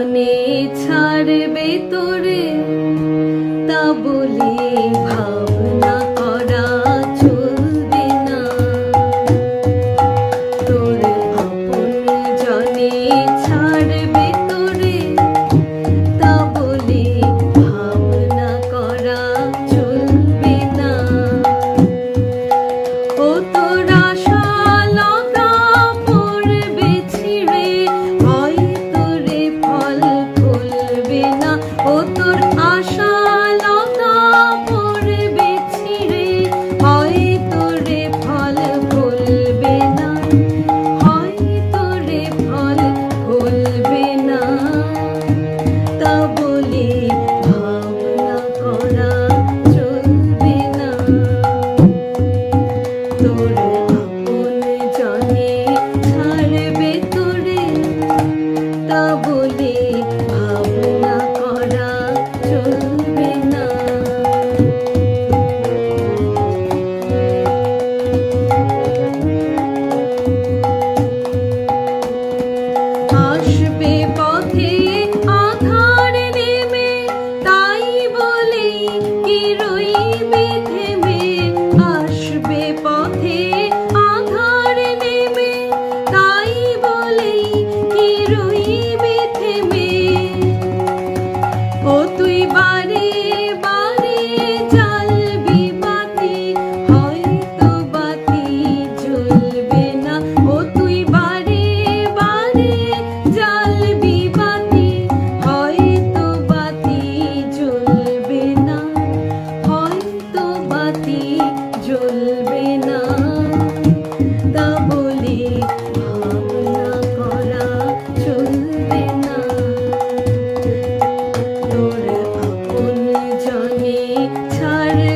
জনে ছাড়বে তোরে, তা বলে ভাবনা করা চলবে না। তোর আপন জনে ছাড়বে তোরে, তা বলে ভাবনা করা চলবে না। ও তোরা ও তোর আশা time.